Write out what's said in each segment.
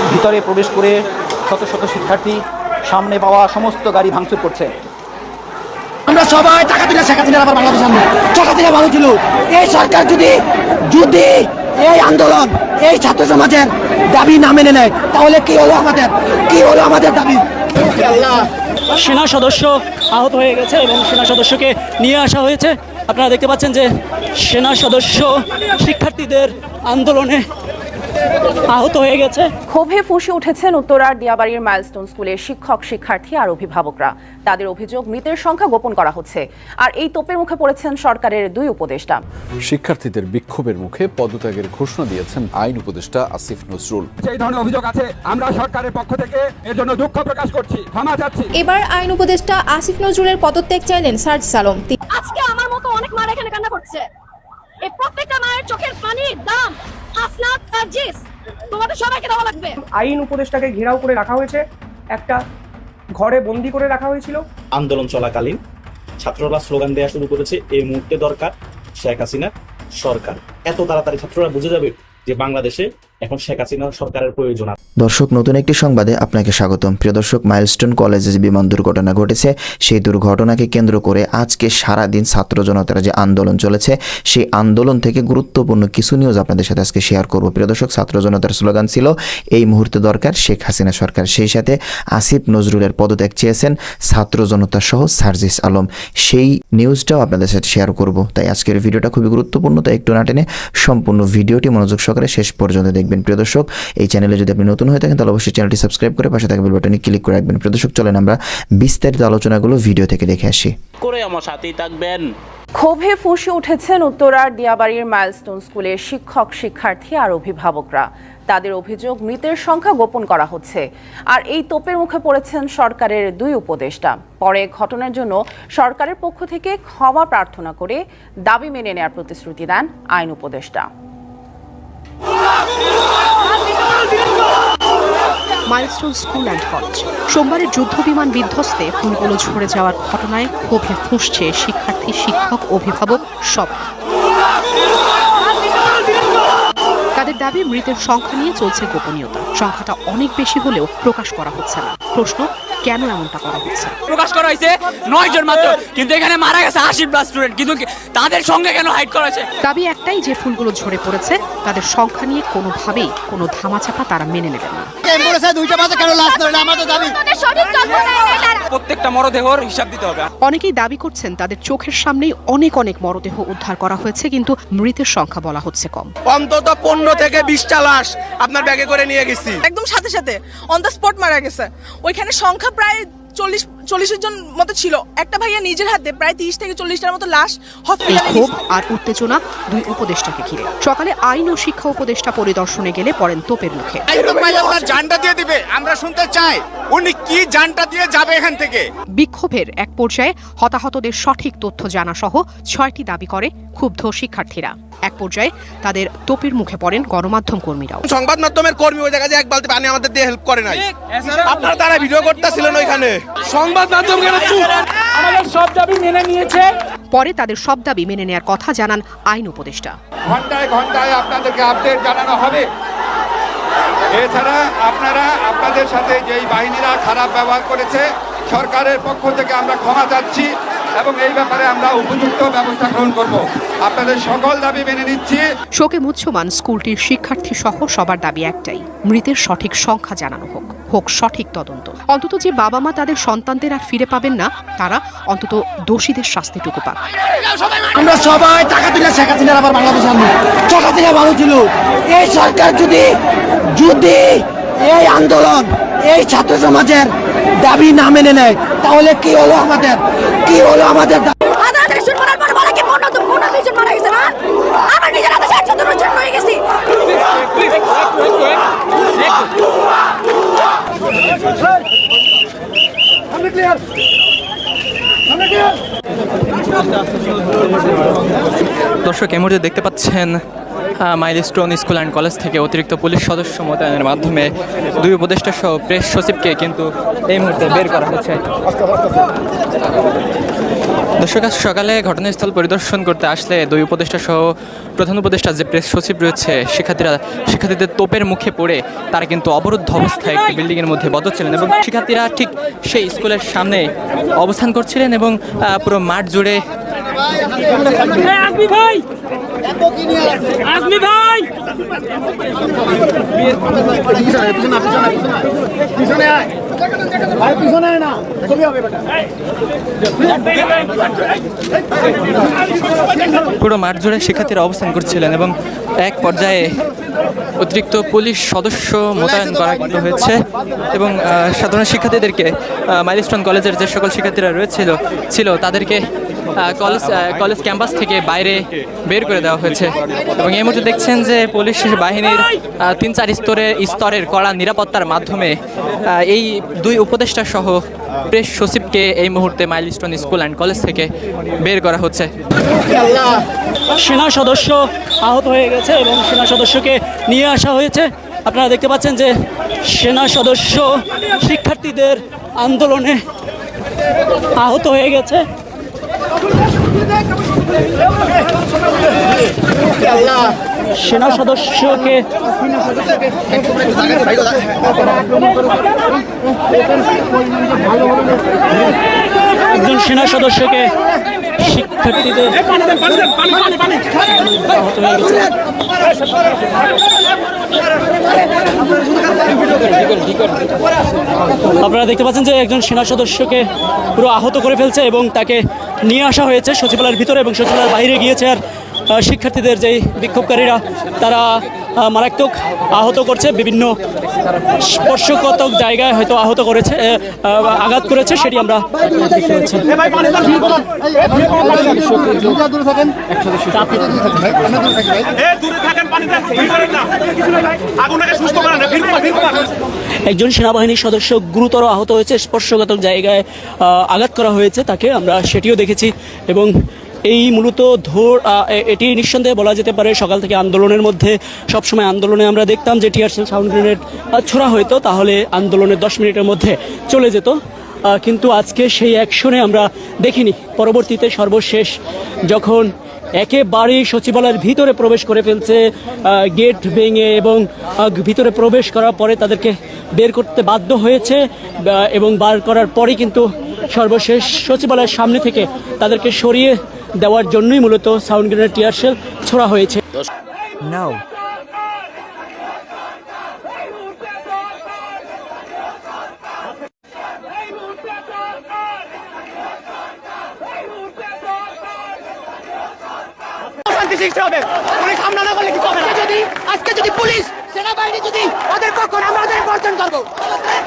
কলেজের ভিতরে প্রবেশ করে শত শত শিক্ষার্থী সামনে পাওয়া সমস্ত গাড়ি ভাঙচুর করছে। আমরা সবাই টাকা দিলে শেখ হাসিনার আবার বাংলাদেশ আনব শেখ হাসিনা ভালো ছিল। এই সরকার যদি যদি এই আন্দোলন এই ছাত্র সমাজের দাবি না মেনে নেয় তাহলে কি হলো আমাদের? কি হলো আমাদের দাবি? সেনা সদস্য আহত হয়ে গেছে এবং সেনা সদস্যকে নিয়ে আসা হয়েছে। আপনারা দেখতে পাচ্ছেন যে সেনা সদস্য শিক্ষার্থীদের আন্দোলনে আহত হয়ে গেছে। ক্ষোভে ফুঁসে উঠেছেন উত্তরার দিয়াবাড়ির মাইলস্টোন স্কুলের শিক্ষক শিক্ষার্থী আর অভিভাবকরা। তাদের অভিযোগ মৃতের সংখ্যা গোপন করা হচ্ছে। আর এই তোপের মুখে পড়েছেন সরকারের দুই উপদেষ্টা। শিক্ষার্থীদের বিক্ষোভের মুখে পদত্যাগের ঘোষণা দিয়েছেন আইন উপদেষ্টা আসিফ নজরুল। সেই ধরনের অভিযোগ আছে আমরা সরকারের পক্ষ থেকে এর জন্য দুঃখ প্রকাশ করছি ক্ষমা চাচ্ছি। এবার আইন উপদেষ্টা আসিফ নজরুলের পদত্যাগ চাইলেন সার্জ সালম। আজকে আমার মতো অনেক মারা এখানে কান্না করছে। এই প্রত্যেকটা মায়ের চোখের পানির দাম আসনাদ সার্জিস তোমাদের সবাইকে দেওয়া লাগবে। আইন উপদেষ্টাকে ঘেরাও করে রাখা হয়েছে। একটা ঘরে বন্দি করে রাখা হয়েছিল। আন্দোলন চলাকালীন ছাত্ররা স্লোগান দেওয়া শুরু করেছে এই মুহূর্তে দরকার শেখ হাসিনা সরকার। এত তাড়াতাড়ি ছাত্ররা বুঝে যাবে যে বাংলাদেশে এখন শেখ হাসিনা সরকারের প্রয়োজন দর্শক, নতুন একটি সংবাদে আপনাকে স্বাগতম। প্রিয় দর্শক, মাইলস্টোন কলেজে বিমান দুর্ঘটনা ঘটেছে, সেই দুর্ঘটনাকে কেন্দ্র করে আজকে সারা দিন ছাত্র জনতার যে আন্দোলন চলেছে, সেই আন্দোলন থেকে গুরুত্বপূর্ণ কিছু নিউজ আপনাদের সাথে আজকে শেয়ার করব। প্রিয় দর্শক, ছাত্র জনতার স্লোগান ছিল, এই মুহূর্তে দরকার শেখ হাসিনা সরকার। সেই সাথে আসিফ নজরুলের পদত্যাগ চেয়েছেন ছাত্র জনতা সহ সার্জিস আলম। সেই নিউজটাও আপনাদের সাথে শেয়ার করব। তাই আজকের ভিডিওটা খুবই গুরুত্বপূর্ণ, তাই একটু না টেনে সম্পূর্ণ ভিডিওটি মনোযোগ সহকারে শেষ পর্যন্ত দেখবেন। প্রিয় দর্শক। এই চ্যানেলে যদি আপনি নতুন হয়ে থাকেন তাহলে অবশ্যই চ্যানেলটি সাবস্ক্রাইব করে পাশে থাকা বেল বাটনে ক্লিক করে রাখবেন। প্রিয় দর্শক চলেন আমরা বিস্তারিত আলোচনাগুলো ভিডিও থেকে দেখে আসি। করে আমার সাথেই থাকবেন। ক্ষোভে ফুঁসে উঠেছেন উত্তরার দিয়াবাড়ির মাইলস্টোন স্কুলের শিক্ষক শিক্ষার্থী আর অভিভাবকরা। তাদের অভিযোগ মৃতের সংখ্যা গোপন করা হচ্ছে। আর এই তোপের মুখে পড়েছেন সরকারের দুই উপদেষ্টা। পরে ঘটনার জন্য সরকারের পক্ষ থেকে ক্ষমা প্রার্থনা করে দাবি মেনে নেওয়ার প্রতিশ্রুতি দেন আইন উপদেষ্টা। Milestone school and college. সোমবারের যুদ্ধ বিমান বিধ্বস্তে ফুলগুলো ঝরে যাওয়ার ঘটনায় ক্ষোভে ফুঁসছে শিক্ষার্থী, শিক্ষক, অভিভাবক সব। তাদের দাবি, মৃতের সংখ্যা নিয়ে চলছে গোপনীয়তা। সংখ্যাটা অনেক বেশি হলেও প্রকাশ করা হচ্ছে না। প্রশ্ন কেন এমনটা করা হচ্ছে? প্রকাশ করা হয়েছে নয় জন মাত্র কিন্তু এখানে মারা গেছে আশি প্লাস স্টুডেন্ট কিন্তু তাদের সঙ্গে কেন হাইড করা হয়েছে? দাবি একটাই যে ফুলগুলো ঝরে পড়েছে তাদের সংখ্যা নিয়ে কোনোভাবেই কোনো ধামাচাপা তারা মেনে নেবেন না। দুইটা বাজে কেন লাশ ধরলে আমাদের দাবি তোদের সঠিক তথ্য দেয় না তারা। প্রত্যেকটা মরদেহর হিসাব দিতে হবে। অনেকেই দাবি করছেন তাদের চোখের সামনেই অনেক অনেক মরদেহ উদ্ধার করা হয়েছে কিন্তু মৃতের সংখ্যা বলা হচ্ছে কম। অন্তত পনেরো থেকে বিশটা লাশ আপনার ব্যাগে করে নিয়ে গেছি। একদম সাথে সাথে অন দ্য স্পট মারা গেছে। ওইখানে সংখ্যা প্রায় চল্লিশ চল্লিশের জন মতো ছিল। একটা ভাইয়া নিজের হাতে প্রায় তিরিশ থেকে চল্লিশটার মতো লাশ হসপিটালে ক্ষোভ আর উত্তেজনা দুই উপদেষ্টাকে ঘিরে। সকালে আইন ও শিক্ষা উপদেষ্টা পরিদর্শনে গেলে পড়েন তোপের মুখে। জানটা দিয়ে দিবে। আমরা শুনতে চাই। উনি কি জানটা দিয়ে যাবে এখান থেকে? বিক্ষোভের এক পর্যায়ে হতাহতদের সঠিক তথ্য জানা সহ ছয়টি দাবি করে ক্ষুব্ধ শিক্ষার্থীরা। এক পর্যায়ে তাদের তোপের মুখে পড়েন গণমাধ্যম কর্মীরাও। সংবাদ মাধ্যমের কর্মী ওই জায়গায় এক বালতি পানি আমাদের দিয়ে হেল্প করে নাই। আপনারা তারা ভিডিও করতেছিলেন ওইখানে। সংবাদ আমাদের সব দাবি মেনে নিয়েছে। পরে তাদের সব দাবি মেনে নেয়ার কথা জানান আইন উপদেষ্টা। ঘন্টায় ঘন্টায় আপনাদেরকে আপডেট জানানো হবে। এছাড়া আপনারা আপনাদের সাথে যেই বাহিনীরা খারাপ ব্যবহার করেছে সরকারের পক্ষ থেকে আমরা ক্ষমা চাচ্ছি এবং এই ব্যাপারে আমরা উপযুক্ত ব্যবস্থা গ্রহণ করব। আপনাদের সকল দাবি মেনে নিচ্ছি। শোকে মুচ্ছমান স্কুলটির শিক্ষার্থী সহ সবার দাবি একটাই মৃতের সঠিক সংখ্যা জানানো হোক হোক সঠিক তদন্ত। অন্তত যে বাবা মা তাদের সন্তানদের আর ফিরে পাবেন না তারা অন্তত দোষীদের শাস্তিটুকু পাক। আমরা সবাই টাকা দিলে শেখ হাসিনার আবার বাংলাদেশ আনব। শেখ হাসিনা ভালো ছিল। এই সরকার যদি যদি এই আন্দোলন এই ছাত্র সমাজের দাবি না মেনে নেয় তাহলে কি হলো আমাদের? কি হলো আমাদের দাবি? আধা থেকে শুরু করার পর বলে কি পনেরো তো পনেরো বিশ জন মারা গেছে না আমার নিজের হাতে ষাট সত্তর জন হয়ে গেছি দর্শক, এই মুহূর্তে দেখতে পাচ্ছেন মাইলস্টোন স্কুল অ্যান্ড কলেজ থেকে অতিরিক্ত পুলিশ সদস্য মোতায়েনের মাধ্যমে দুই উপদেষ্টা সহ প্রেস সচিবকে কিন্তু এই মুহূর্তে বের করা হচ্ছে দর্শক, আজ সকালে ঘটনাস্থল পরিদর্শন করতে আসলে দুই উপদেষ্টা সহ প্রধান উপদেষ্টা যে প্রেস সচিব রয়েছে, শিক্ষার্থীরা, শিক্ষার্থীদের তোপের মুখে পড়ে তারা কিন্তু অবরুদ্ধ অবস্থায় একটি বিল্ডিংয়ের মধ্যে বদ্ধ ছিলেন এবং শিক্ষার্থীরা ঠিক সেই স্কুলের সামনে অবস্থান করছিলেন এবং পুরো মাঠ জুড়ে আজমি ভাই। আজমি ভাই। পুরো মাঠ জুড়ে শিক্ষার্থীরা অবস্থান করছিলেন এবং এক পর্যায়ে অতিরিক্ত পুলিশ সদস্য মোতায়েন করা হয়েছে এবং সাধারণ শিক্ষার্থীদেরকে মাইলস্টোন কলেজের যে সকল শিক্ষার্থীরা রয়েছিল ছিল তাদেরকে কলেজ কলেজ ক্যাম্পাস থেকে বাইরে বের করে দেওয়া হয়েছে। এবং এই মুহূর্তে দেখছেন যে পুলিশ বাহিনীর তিন চার স্তরে, স্তরের কড়া নিরাপত্তার মাধ্যমে এই দুই উপদেষ্টা সহ প্রেস সচিবকে এই মুহূর্তে মাইলস্টোন স্কুল অ্যান্ড কলেজ থেকে বের করা হচ্ছে। সেনা সদস্য আহত হয়ে গেছে এবং সেনা সদস্যকে নিয়ে আসা হয়েছে। আপনারা দেখতে পাচ্ছেন যে সেনা সদস্য শিক্ষার্থীদের আন্দোলনে আহত হয়ে গেছে। সেনা সদস্যকে একজন সেনা সদস্যকে শিক্ষার্থীদের আপনারা দেখতে পাচ্ছেন যে একজন সেনা সদস্যকে পুরো আহত করে ফেলছে এবং তাকে নিয়ে আসা হয়েছে সচিবালয়ের ভিতরে এবং সচিবালয়ের বাইরে গিয়েছে আর শিক্ষার্থীদের যেই বিক্ষোভকারীরা তারা মারাত্মক আহত করছে বিভিন্ন স্পর্শকাতক জায়গায় হয়তো আহত করেছে আঘাত করেছে সেটি আমরা দেখতে পাচ্ছি। একজন সেনাবাহিনীর সদস্য গুরুতর আহত হয়েছে স্পর্শকাতক জায়গায় আঘাত করা হয়েছে তাকে আমরা সেটিও দেখেছি এবং এই মূলত ধর এটি নিঃসন্দেহে বলা যেতে পারে সকাল থেকে আন্দোলনের মধ্যে সবসময় আন্দোলনে আমরা দেখতাম যে টিয়ারসেল সাউন্ড গ্রেনেড ছোড়া হতো তাহলে আন্দোলনের দশ মিনিটের মধ্যে চলে যেত। কিন্তু আজকে সেই অ্যাকশনে আমরা দেখিনি। পরবর্তীতে সর্বশেষ যখন একেবারেই সচিবালয়ের ভিতরে প্রবেশ করে ফেলছে গেট ভেঙে এবং ভিতরে প্রবেশ করার পরে তাদেরকে বের করতে বাধ্য হয়েছে এবং বার করার পরে কিন্তু সর্বশেষ সচিবালয়ের সামনে থেকে তাদেরকে সরিয়ে দেওয়ার জন্যই মূলত সাউন্ড গ্রেনেড টিয়ারশেল ছোড়া হয়েছে। শান্তি সৃষ্টি হবে। পুলিশ হামলা না করলে কিছু হবে? না যদি আজকে যদি পুলিশ সেনাবাহিনী যদি ওদের পক্ষ না, আমরা ওদের বর্জন করব?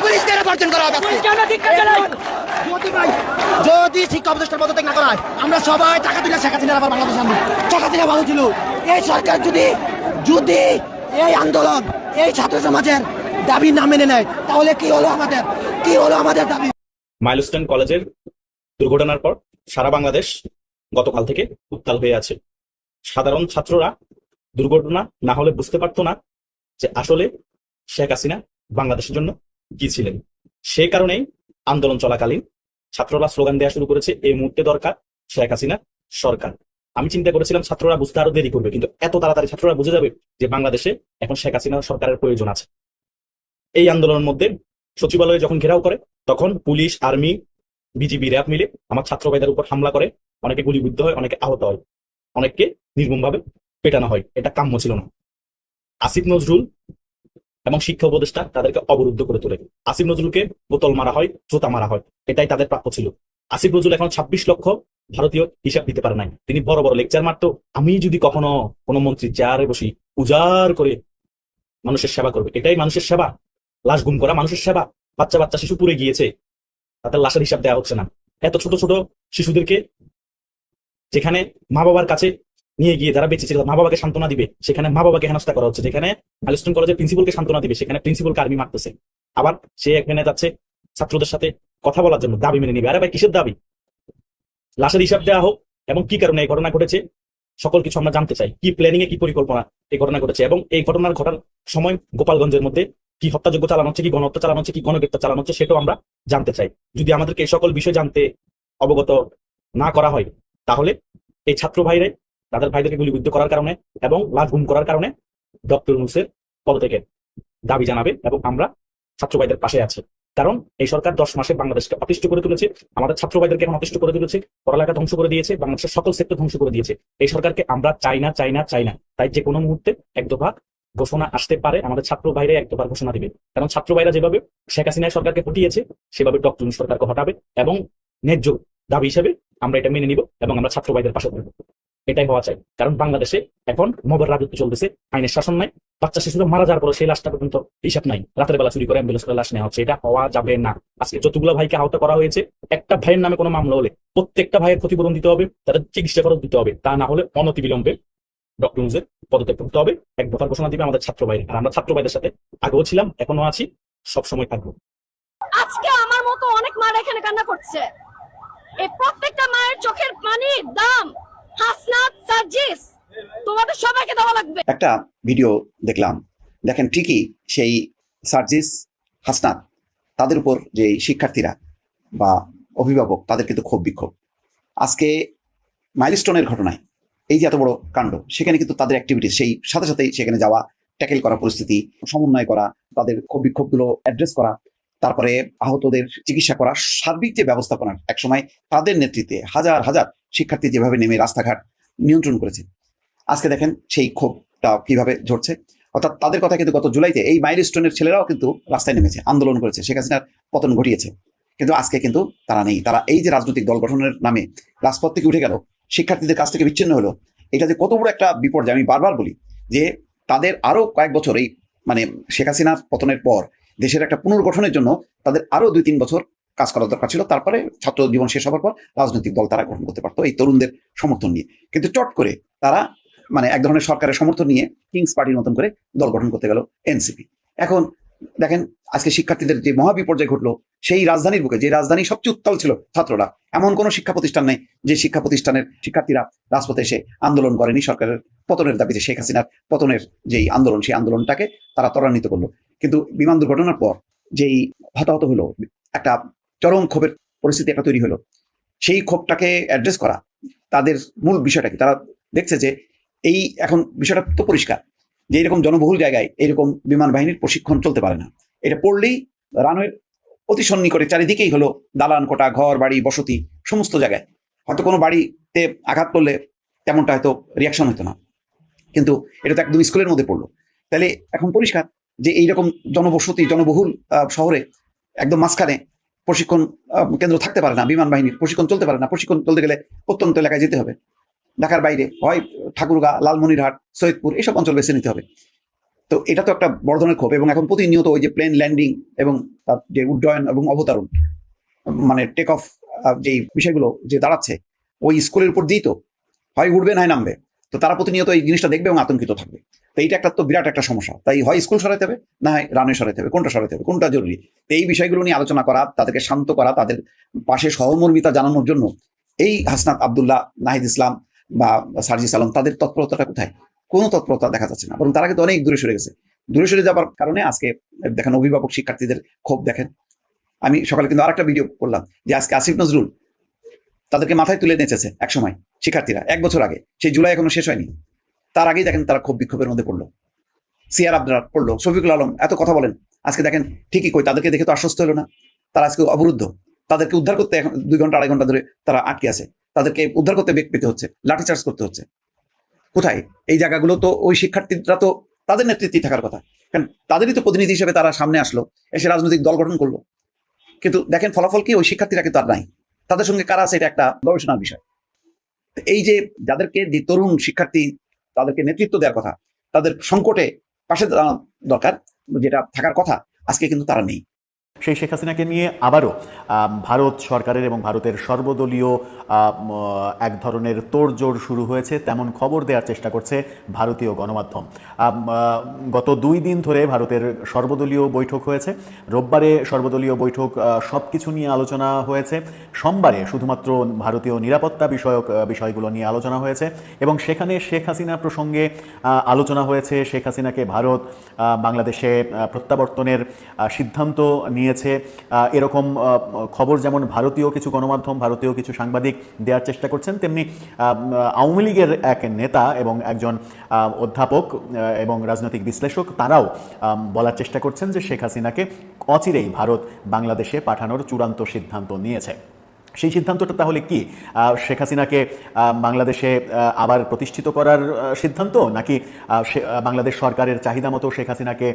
পুলিশকে বর্জন করা হবে। যদি শিক্ষা প্রতিষ্ঠান পদত্যাগ না করা হয় আমরা সবাই টাকা বাংলাদেশে আনব। ভালো ছিল। এই সরকার যদি যদি এই আন্দোলন, এই ছাত্র সমাজের দাবি না মেনে নেয়, তাহলে কি হলো আমাদের? কি হলো আমাদের দাবি? কলেজের দুর্ঘটনার পর সারা বাংলাদেশ গতকাল থেকে উত্তাল হয়ে আছে। সাধারণ ছাত্ররা দুর্ঘটনা না হলে বুঝতে পারতো না যে আসলে শেখ হাসিনা বাংলাদেশের জন্য কি ছিলেন। সে কারণেই আন্দোলন চলাকালীন ছাত্ররা স্লোগান দেওয়া শুরু করেছে, এই মুহূর্তে দরকার শেখ হাসিনা সরকার। আমি চিন্তা করেছিলাম ছাত্ররা বুঝতে আরও দেরি করবে, কিন্তু এত তাড়াতাড়ি ছাত্ররা বুঝে যাবে যে বাংলাদেশে এখন শেখ হাসিনা সরকারের প্রয়োজন আছে। এই আন্দোলনের মধ্যে সচিবালয়ে যখন ঘেরাও করে, তখন পুলিশ, আর্মি, বিজিবি, র্যাব মিলে আমার ছাত্র ভাইদের উপর হামলা করে, অনেকে গুলিবিদ্ধ হয়, অনেকে আহত হয়, অনেককে নির্মমভাবে পেটানো হয়। এটা কাম্য ছিল না। আসিফ নজরুল এবং শিক্ষা উপদেষ্টা তাদেরকে অবরুদ্ধ করে তোলে। আসিফ নজরুলকে বোতল মারা হয়, জোতা মারা হয়, এটাই তাদের প্রাপ্য ছিল। আসিফ নজরুল এখন ছাব্বিশ লক্ষ ভারতীয় হিসাব দিতে পারে নাই। তিনি বড় বড় লেকচার মারতো। আমি যদি কখনো কোনো মন্ত্রী চেয়ারে বসি, উজাড় করে মানুষের সেবা করবে। এটাই মানুষের সেবা। লাশ গুম করা মানুষের সেবা। বাচ্চা বাচ্চা শিশু পুড়ে গিয়েছে। তাদের লাশের হিসাব দেওয়া হচ্ছে না। এত ছোট ছোট শিশুদেরকে যেখানে মা বাবার কাছে নিয়ে গিয়ে যারা বেঁচে ছিল মা বাবাকে সান্ত্বনা দিবে। সেখানে মা বাবাকে হেনস্থা করা হচ্ছে। যেখানে আলিস্টন কলেজের প্রিন্সিপালকে সান্ত্বনা দিবে, সেখানে প্রিন্সিপালকে আর্মি মারতেছে। আবার সে এখানে যাচ্ছে ছাত্রদের সাথে কথা বলার জন্য, দাবি মেনে নিবে। আরে ভাই, কিসের দাবি? লাশের হিসাব দেওয়া হোক, এবং কি কারণে এই ঘটনা ঘটেছে, সকল কিছু আমরা জানতে চাই। কি প্ল্যানিং এ কি পরিকল্পনা এই ঘটনা ঘটেছে, এবং এই ঘটনার ঘটার সময় গোপালগঞ্জের মধ্যে কি হত্যাযোগ্য চালানো হচ্ছে, কি গণহত্যা চালানো হচ্ছে, কি গণগ্রেপ্তার চালানো হচ্ছে, সেটাও আমরা জানতে চাই। যদি আমাদেরকে এই সকল বিষয় জানতে অবগত না করা হয়, তাহলে এই ছাত্র ভাইরে তাদের ভাইদেরকে গুলিবিদ্ধ করার কারণে এবং লাশ গুম করার কারণে ডক্টর ইউনুসের পদত্যাগের দাবি জানাবে এবং আমরা ছাত্র ভাইদের পাশে আছি। কারণ এই সরকার দশ মাসে বাংলাদেশকে অতিষ্ঠ করে তুলেছে, আমাদের ছাত্র ভাইদেরকে এখন অতিষ্ঠ করে তুলেছে, পড়ালেখা ধ্বংস করে দিয়েছে, বাংলাদেশের সকল সেক্টর ধ্বংস করে দিয়েছে। এই সরকারকে আমরা চাই না চাই না চাই না। তাই যে কোনো মুহূর্তে এক দফা ঘোষণা আসতে পারে, আমাদের ছাত্র ভাইরা এক দফার ঘোষণা দিবে। কারণ ছাত্র ভাইরা যেভাবে শেখ হাসিনা সরকারকে হটিয়েছে সেভাবে ডক্টর সরকারকে হটাবে এবং ন্যায্য দাবি হিসেবে আমরা এটা মেনে নিব এবং আমরা ছাত্র ভাইদের পাশে থাকব। এটাই হওয়া চাই। কারণ বাংলাদেশে এখন মবের রাজত্ব চলতেছে, আইনের শাসন নাই, বাচ্চা শিশুরা মারা যাওয়ার পরে সেই লাশটা পর্যন্ত হিসাব নাই। রাতের বেলা চুরি করে অ্যাম্বুলেন্স করে লাশ নেওয়া হচ্ছে, এটা হওয়া যাবে না। আজকে যতগুলো ভাইকে আহত করা হয়েছে, একটা ভাইয়ের নামে কোনো মামলা হলে প্রত্যেকটা ভাইয়ের ক্ষতিপূরণ দিতে হবে, তাদের চিকিৎসা খরচ দিতে হবে, তা না হলে অনতিবিলম্বে ডক্টর ইউনুসের পদত্যাগ করতে হবে। এক দফার ঘোষণা দিবে আমাদের ছাত্র ভাই আর আমরা ছাত্র ভাইদের সাথে আগেও ছিলাম এখনও আছি, সবসময় থাকব। আজকে আমার মতো অনেক মারা এখানে কান্না করছে। এই প্রত্যেকটা মায়ের চোখের পানির দাম হাসনাত সার্জিস, তোমাদের সবাইকে দেওয়া লাগবে। একটা ভিডিও দেখলাম। দেখেন ঠিকই সেই সার্জিস, হাসনাত, তাদের উপর যে শিক্ষার্থীরা বা অভিভাবক, তাদের কিন্তু ক্ষোভ বিক্ষোভ। আজকে মাইলস্টোনের ঘটনায় এই যে এত বড় কাণ্ড, সেখানে কিন্তু তাদের অ্যাক্টিভিটি সেই সাথে সাথেই সেখানে যাওয়া ট্যাকেল করা পরিস্থিতি, সমন্বয় করা, তাদের ক্ষোভ বিক্ষোভগুলো অ্যাড্রেস করা তারপরে আহতদের চিকিৎসা করা সার্বিক যে ব্যবস্থাপনা, একসময় তাদের নেতৃত্বে হাজার হাজার শিক্ষার্থী যেভাবে নেমে রাস্তাঘাট নিয়ন্ত্রণ করেছে। আজকে দেখেন সেই ক্ষোভটা কীভাবে ঝরছে। অর্থাৎ তাদের কথা কিন্তু গত জুলাইতে এই মাইলস্টোনের ছেলেরাও কিন্তু রাস্তায় নেমেছে, আন্দোলন করেছে। শেখ হাসিনার পতন ঘটিয়েছে। কিন্তু আজকে কিন্তু তারা নেই। তারা এই যে রাজনৈতিক দল গঠনের নামে রাজপথ থেকে উঠে গেল, শিক্ষার্থীদের কাছ থেকে বিচ্ছিন্ন হলো। এটা যে কত বড় একটা বিপর্যয়। আমি বারবার বলি যে তাদের আরও কয়েক বছর এই মানে শেখ হাসিনার পতনের পর দেশের একটা পুনর্গঠনের জন্য তাদের আরও দুই তিন বছর কাজ করার দরকার ছিল। তারপরে ছাত্র জীবন শেষ হওয়ার পর রাজনৈতিক দল তারা গঠন করতে পারতো এই তরুণদের সমর্থন নিয়ে। কিন্তু চট করে তারা মানে এক ধরনের সরকারের সমর্থন নিয়ে কিংস পার্টির মতন করে দল গঠন করতে গেল এনসিপি এখন দেখেন, আজকে শিক্ষার্থীদের যে মহাবিপর্যয় ঘটলো, সেই রাজধানীর বুকে, যে রাজধানী সবচেয়ে উত্তাল ছিল ছাত্ররা, এমন কোনো শিক্ষা প্রতিষ্ঠান নেই যে শিক্ষা প্রতিষ্ঠানের শিক্ষার্থীরা রাজপথে এসে আন্দোলন করেনি সরকারের পতনের দাবিতে শেখ হাসিনার পতনের যেই আন্দোলন, সেই আন্দোলনটাকে তারা ত্বরান্বিত করল। কিন্তু বিমান দুর্ঘটনার পর যেই হতাহত হলো, একটা চরম ক্ষোভের পরিস্থিতি একটা তৈরি হলো, সেই ক্ষোভটাকে অ্যাড্রেস করা তাদের মূল বিষয়টা কি? তারা দেখছে যে এই এখন বিষয়টা তো পরিষ্কার যে এরকম জনবহুল জায়গায় এরকম বিমান বাহিনীর প্রশিক্ষণ চলতে পারে না। এটা পড়লেই রানওয়ের অতি সন্নিকটে চারিদিকেই হলো দালান কোটা ঘর, বাড়ি, বসতি, সমস্ত জায়গায়। হয়তো কোনো বাড়িতে আঘাত করলে তেমনটা হয়তো রিয়াকশন হতো না। কিন্তু এটা তো একদম স্কুলের মধ্যে পড়ল। তাহলে এখন পরিষ্কার যে এইরকম জনবসতি, জনবহুল শহরে একদম মাঝখানে প্রশিক্ষণ কেন্দ্র থাকতে পারে না, বিমান বাহিনীর প্রশিক্ষণ চলতে পারে না। প্রশিক্ষণ চলতে গেলে প্রত্যন্ত এলাকায় যেতে হবে। ঢাকার বাইরে হয় ঠাকুরগাঁ, লালমনিরহাট, সৈয়দপুর এইসব অঞ্চল বেছে নিতে হবে। তো এটা তো একটা বড় ধরনের ক্ষোভ এবং এখন প্রতিনিয়ত ওই যে প্লেন ল্যান্ডিং এবং তার যে উড্ডয়ন এবং অবতরণ মানে টেক অফ যেই বিষয়গুলো যে দাঁড়াচ্ছে, ওই স্কুলের উপর দিয়েই তো হয় উঠবে না নামবে। তো তারা প্রতিনিয়ত এই জিনিসটা দেখবে এবং আতঙ্কিত থাকবে। তো এইটা একটা তো বিরাট একটা সমস্যা। তাই হয় স্কুল সরাতে হবে, না হয় রানে সরাতে হবে। কোনটা সরাতে হবে? কোনটা জরুরি? এই বিষয়গুলো নিয়ে আলোচনা করা, তাদেরকে শান্ত করা, তাদের পাশে সহমর্মিতা জানানোর জন্য এই হাসনাত আবদুল্লাহ নাহিদ ইসলাম বা সার্জিস আলম, তাদের তৎপরতাটা কোথায়? কোনো তৎপরতা দেখা যাচ্ছে না। বরং তারা কিন্তু অনেক দূরে সরে গেছে। দূরে সরে যাওয়ার কারণে আজকে দেখেন অভিভাবক শিক্ষার্থীদের ক্ষোভ দেখেন। আমি সকালে কিন্তু আরেকটা ভিডিও করলাম যে আজকে আসিফ নজরুল তাদেরকে মাথায় তুলে নেচেছে এক সময় শিক্ষার্থীরা, এক বছর আগে। সেই জুলাই এখনও শেষ হয়নি। তার আগেই দেখেন তারা খুব বিক্ষোভের মধ্যে পড়ল। সিয়ার আবদার পড়ল, শফিকুল আলম এত কথা বলেন, আজকে দেখেন ঠিকই কই, তাদেরকে দেখে তো আশ্বস্ত হলো না। তারা আজকে অবরুদ্ধ, তাদেরকে উদ্ধার করতে এখন দুই ঘণ্টা, আড়াই ঘণ্টা ধরে তারা আটকে আছে। তাদেরকে উদ্ধার করতে বেগ পেতে হচ্ছে লাঠিচার্জ করতে হচ্ছে। কোথায়? এই জায়গাগুলো তো ওই শিক্ষার্থীরা তো তাদের নেতৃত্বে থাকার কথা। কারণ তাদেরই তো প্রতিনিধি হিসেবে তারা সামনে আসলো, এসে রাজনৈতিক দল গঠন করল। কিন্তু দেখেন ফলাফল কি? ওই শিক্ষার্থীরা কিন্তু আর নাই। তাদের সঙ্গে কারা আছে? এটা একটা গবেষণার বিষয়। এই যে যাদেরকে যে তরুণ শিক্ষার্থী তাদেরকে নেতৃত্ব দেওয়ার কথা। তাদের সংকটে পাশে দরকার, যেটা থাকার কথা। আজকে কিন্তু তারা নেই। সেই শেখ হাসিনাকে নিয়ে আবারও ভারত সরকারের এবং ভারতের সর্বদলীয় এক ধরনের তোড়জোড় শুরু হয়েছে, তেমন খবর দেওয়ার চেষ্টা করছে ভারতীয় গণমাধ্যম। গত দুই দিন ধরে ভারতের সর্বদলীয় বৈঠক হয়েছে। রোববারে সর্বদলীয় বৈঠক সব কিছু নিয়ে আলোচনা হয়েছে। সোমবারে শুধুমাত্র ভারতীয় নিরাপত্তা বিষয়ক বিষয়গুলো নিয়ে আলোচনা হয়েছে এবং সেখানে শেখ হাসিনা প্রসঙ্গে আলোচনা হয়েছে। শেখ হাসিনাকে ভারত বাংলাদেশে প্রত্যাবর্তনের সিদ্ধান্ত নিয়ে নিয়েছে এরকম খবর যেমন ভারতীয় কিছু গণমাধ্যম, ভারতীয় কিছু সাংবাদিক দেওয়ার চেষ্টা করছেন, তেমনি আওয়ামী লীগের এক নেতা এবং একজন অধ্যাপক এবং রাজনৈতিক বিশ্লেষক, তারাও বলার চেষ্টা করছেন যে শেখ হাসিনাকে অচিরেই ভারত বাংলাদেশে পাঠানোর চূড়ান্ত সিদ্ধান্ত নিয়েছে। সেই সিদ্ধান্তটা তাহলে কি? শেখ হাসিনাকে বাংলাদেশে আবার প্রতিষ্ঠিত করার সিদ্ধান্ত? নাকি বাংলাদেশ সরকারের চাহিদা মতো শেখ হাসিনাকে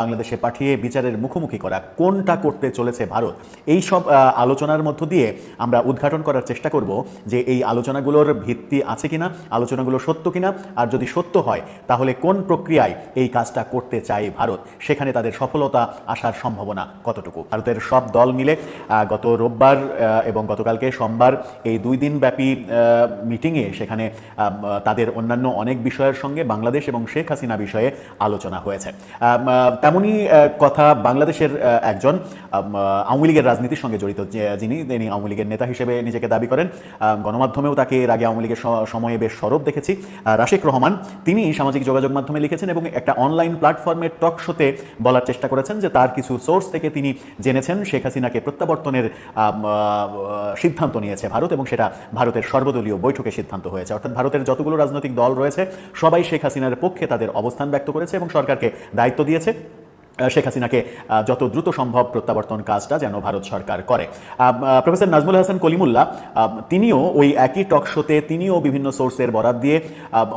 বাংলাদেশে পাঠিয়ে বিচারের মুখোমুখি করা? কোনটা করতে চলেছে ভারত? এই সব আলোচনার মধ্য দিয়ে আমরা উদ্ঘাটন করার চেষ্টা করব যে এই আলোচনাগুলোর ভিত্তি আছে কিনা, আলোচনাগুলো সত্য কিনা, আর যদি সত্য হয়, তাহলে কোন প্রক্রিয়ায় এই কাজটা করতে চায় ভারত? সেখানে তাদের সফলতা আসার সম্ভাবনা কতটুকু? ভারতের সব দল মিলে গত রোববার এবং এবং গতকালকে সোমবার এই দুই দিন ব্যাপী মিটিংয়ে সেখানে তাদের অন্যান্য অনেক বিষয়ের সঙ্গে বাংলাদেশ এবং শেখ হাসিনা বিষয়ে আলোচনা হয়েছে। তেমনই কথা বাংলাদেশের একজন আওয়ামী লীগের রাজনীতির সঙ্গে জড়িত যিনি, তিনি আওয়ামী লীগের নেতা হিসেবে নিজেকে দাবি করেন। গণমাধ্যমেও তাকে এর আগে আওয়ামী লীগের সময়ে বেশ সরব দেখেছি। রাশেক রহমান, তিনি সামাজিক যোগাযোগ মাধ্যমে লিখেছেন এবং একটা অনলাইন প্ল্যাটফর্মের টক শোতে বলার চেষ্টা করেছেন যে তার কিছু সোর্স থেকে তিনি জেনেছেন শেখ হাসিনাকে প্রত্যাবর্তনের সিদ্ধান্ত নিয়েছে ভারত এবং সেটা ভারতের সর্বদলীয় বৈঠকে সিদ্ধান্ত হয়েছে। অর্থাৎ ভারতের যতগুলো রাজনৈতিক দল রয়েছে, সবাই শেখ হাসিনার পক্ষে তাদের অবস্থান ব্যক্ত করেছে এবং সরকারকে দায়িত্ব দিয়েছে। শেখ হাসিনাকে যত দ্রুত সম্ভব প্রত্যাবর্তন কাজটা যেন ভারত সরকার করে। প্রফেসর নাজমুল হাসান কলিমুল্লাহ তিনিও ওই একই টক শোতে তিনিও বিভিন্ন সোর্সের বরাত দিয়ে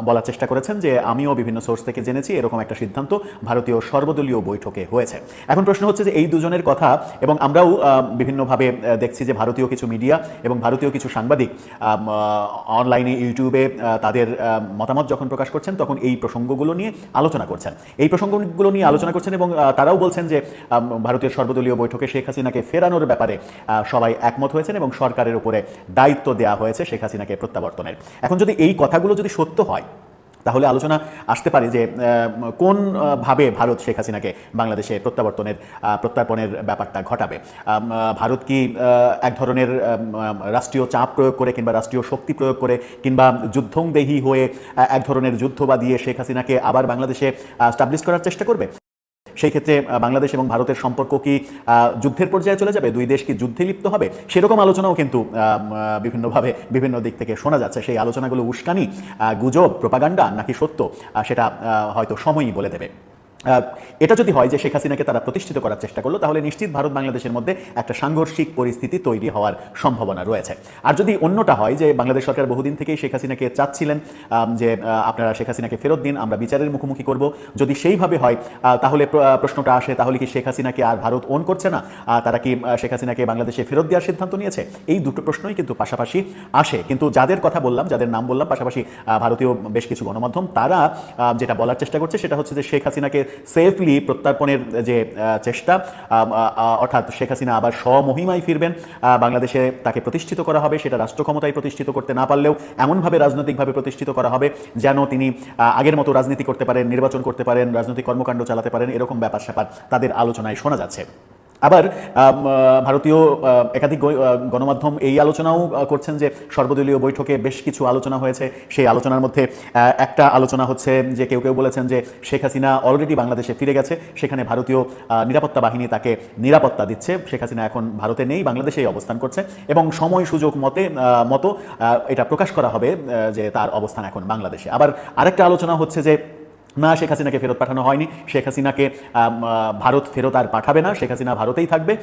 বলার চেষ্টা করেছেন যে আমিও বিভিন্ন সোর্স থেকে জেনেছি, এরকম একটা সিদ্ধান্ত ভারতীয় সর্বদলীয় বৈঠকে হয়েছে। এখন প্রশ্ন হচ্ছে যে এই দুজনের কথা এবং আমরাও বিভিন্নভাবে দেখছি যে ভারতীয় কিছু মিডিয়া এবং ভারতীয় কিছু সাংবাদিক অনলাইনে ইউটিউবে তাদের মতামত যখন প্রকাশ করছেন, তখন এই প্রসঙ্গগুলো নিয়ে আলোচনা করছেন। এই প্রসঙ্গগুলো নিয়ে আলোচনা করছেন এবং তারাও বলছেন যে ভারতীয় সর্বদলীয় বৈঠকে শেখ হাসিনাকে ফেরানোর ব্যাপারে সবাই একমত হয়েছেন এবং সরকারের উপরে দায়িত্ব দেওয়া হয়েছে শেখ হাসিনাকে প্রত্যাবর্তনের। এখন যদি এই কথাগুলো যদি সত্য হয় তাহলে আলোচনা আসতে পারে যে কোন ভাবে ভারত শেখ হাসিনাকে বাংলাদেশে প্রত্যাবর্তনের আহ, ব্যাপারটা ঘটাবে। ভারত কি এক ধরনের রাষ্ট্রীয় চাপ প্রয়োগ করে কিংবা রাষ্ট্রীয় শক্তি প্রয়োগ করে কিংবা যুদ্ধংদেহী হয়ে এক ধরনের যুদ্ধ বাদিয়ে শেখ হাসিনাকে আবার বাংলাদেশে স্টাবলিশ করার চেষ্টা করবে? সেই ক্ষেত্রে বাংলাদেশ এবং ভারতের সম্পর্ক কি যুদ্ধের পর্যায়ে চলে যাবে? দুই দেশ কি যুদ্ধে লিপ্ত হবে? সেরকম আলোচনাও কিন্তু বিভিন্নভাবে বিভিন্ন দিক থেকে শোনা যাচ্ছে। সেই আলোচনাগুলো উস্কানি গুজব, প্রোপাগান্ডা নাকি সত্য? সেটা হয়তো সময়ই বলে দেবে। এটা যদি হয় যে শেখ হাসিনাকে তারা প্রতিষ্ঠিত করার চেষ্টা করল, তাহলে নিশ্চিত ভারত বাংলাদেশের মধ্যে একটা সাংঘর্ষিক পরিস্থিতি তৈরি হওয়ার সম্ভাবনা রয়েছে। আর যদি অন্যটা হয় যে বাংলাদেশ সরকার বহুদিন থেকেই শেখ হাসিনাকে চাচ্ছিলেন যে আপনারা শেখ হাসিনাকে ফেরত দিন, আমরা বিচারের মুখোমুখি করব, যদি সেইভাবে হয় তাহলে প্রশ্নটা আসে, তাহলে কি শেখ হাসিনাকে আর ভারত ওন করছে না? তারা কি শেখ হাসিনাকে বাংলাদেশে ফেরত দেওয়ার সিদ্ধান্ত নিয়েছে? এই দুটো প্রশ্নই কিন্তু পাশাপাশি আসে। কিন্তু যাদের কথা বললাম, যাদের নাম বললাম, পাশাপাশি ভারতীয় বেশ কিছু গণমাধ্যম, তারা যেটা বলার চেষ্টা করছে, সেটা হচ্ছে যে শেখ হাসিনাকে সেফলি প্রত্যর্পণের যে চেষ্টা অর্থাৎ শেখ হাসিনা আবার স্বমহিমায় ফিরবেন বাংলাদেশে তাকে প্রতিষ্ঠিত করা হবে, সেটা রাষ্ট্র ক্ষমতায় প্রতিষ্ঠিত করতে না পারলেও এমনভাবে রাজনৈতিকভাবে প্রতিষ্ঠিত করা হবে যেন তিনি আগের মতো রাজনীতি করতে পারেন, নির্বাচন করতে পারেন, রাজনৈতিক কর্মকাণ্ড চালাতে পারেন, এরকম ব্যাপার স্যাপার তাদের আলোচনায় শোনা যাচ্ছে। আবার ভারতীয় একাধিক গণমাধ্যম এই আলোচনাও করছেন যে সর্বদলীয় বৈঠকে বেশ কিছু আলোচনা হয়েছে। সেই আলোচনার মধ্যে একটা আলোচনা হচ্ছে যে কেউ কেউ বলেছেন যে শেখ হাসিনা অলরেডি বাংলাদেশে ফিরে গেছে। সেখানে ভারতীয় নিরাপত্তা বাহিনী তাকে নিরাপত্তা দিচ্ছে। শেখ হাসিনা এখন ভারতে নেই, বাংলাদেশেই অবস্থান করছে। এবং সময় সুযোগ মতে মতো এটা প্রকাশ করা হবে যে তার অবস্থান এখন বাংলাদেশে। আবার আরেকটা আলোচনা হচ্ছে যে না, শেখ হাসিনাকে ফেরত পাঠানো হয়নি। শেখ হাসিনাকে ভারত ফেরত আর পাঠাবে না। শেখ হাসিনা ভারতেই থাকবে।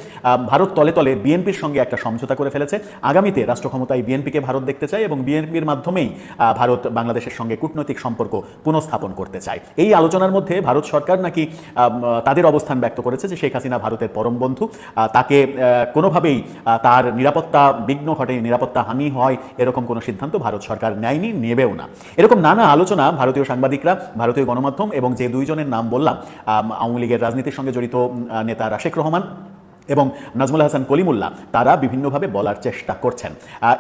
ভারত তলে তলে বিএনপির সঙ্গে একটা সমঝোতা করে ফেলেছে। আগামীতে রাষ্ট্র ক্ষমতায় বিএনপিকে ভারত দেখতে চায় এবং বিএনপির মাধ্যমেই ভারত বাংলাদেশের সঙ্গে কূটনৈতিক সম্পর্ক পুনঃস্থাপন করতে চায়। এই আলোচনার মধ্যে ভারত সরকার নাকি তাদের অবস্থান ব্যক্ত করেছে যে শেখ হাসিনা ভারতের পরম বন্ধু। তাকে কোনোভাবেই তার নিরাপত্তা বিঘ্ন ঘটে, নিরাপত্তা হানি হয় এরকম কোনো সিদ্ধান্ত ভারত সরকার নেয়নি, নেবেও না। এরকম নানা আলোচনা ভারতীয় সাংবাদিকরা, ভারতীয় গণমাধ্যম এবং যে দুইজনের নাম বললাম আওয়ামী লীগের রাজনীতির সঙ্গে জড়িত নেতা রাশেক রহমান এবং নাজমুল হাসান কলিমুল্লাহ, তারা বিভিন্নভাবে বলার চেষ্টা করছেন।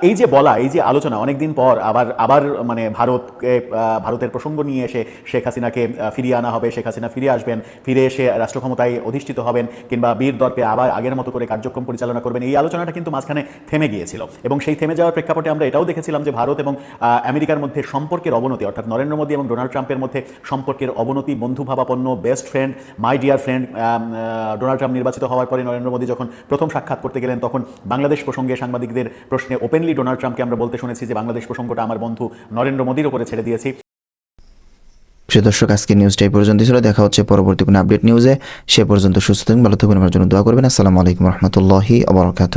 এই যে বলা, এই যে আলোচনা, অনেকদিন পর আবার আবার মানে ভারতকে ভারতের প্রসঙ্গ নিয়ে এসে শেখ হাসিনাকে ফিরিয়ে আনা হবে, শেখ হাসিনা ফিরে আসবেন, ফিরে এসে রাষ্ট্র ক্ষমতায় অধিষ্ঠিত হবেন, কিংবা বীর দর্পে আবার আগের মতো করে কার্যক্রম পরিচালনা করবেন, এই আলোচনাটা কিন্তু মাঝখানে থেমে গিয়েছিল। এবং সেই থেমে যাওয়ার প্রেক্ষাপটে আমরা এটাও দেখেছিলাম যে ভারত এবং আমেরিকার মধ্যে সম্পর্কের অবনতি, অর্থাৎ নরেন্দ্র মোদী এবং ডোনাল্ড ট্রাম্পের মধ্যে সম্পর্কের অবনতি বন্ধুভাবাপন্ন best friend my dear friend Donald Trump নির্বাচিত হওয়ার পরে নরেন্দ্র মোদী যখন প্রথম সাক্ষাৎ করতে গেলেন, তখন বাংলাদেশ প্রসঙ্গে সাংবাদিকদের প্রশ্নে ওপেনলি ডোনাল্ড ট্রাম্পকে আমরা বলতে শুনেছি যে, বাংলাদেশ প্রসঙ্গটা আমার বন্ধু নরেন্দ্র মোদীর উপরে ছেড়ে দিয়েছি। প্রিয় দর্শক আজকে নিউজটা এই পর্যন্ত ছিল। দেখা হচ্ছে পরবর্তী কোনো আপডেট নিউজে সে পর্যন্ত সুস্থ থাকুন, ভালো থাকুন। আমার জন্য দোয়া করবেন। আসসালামু আলাইকুম রহমতুল্লাহি আবরকাত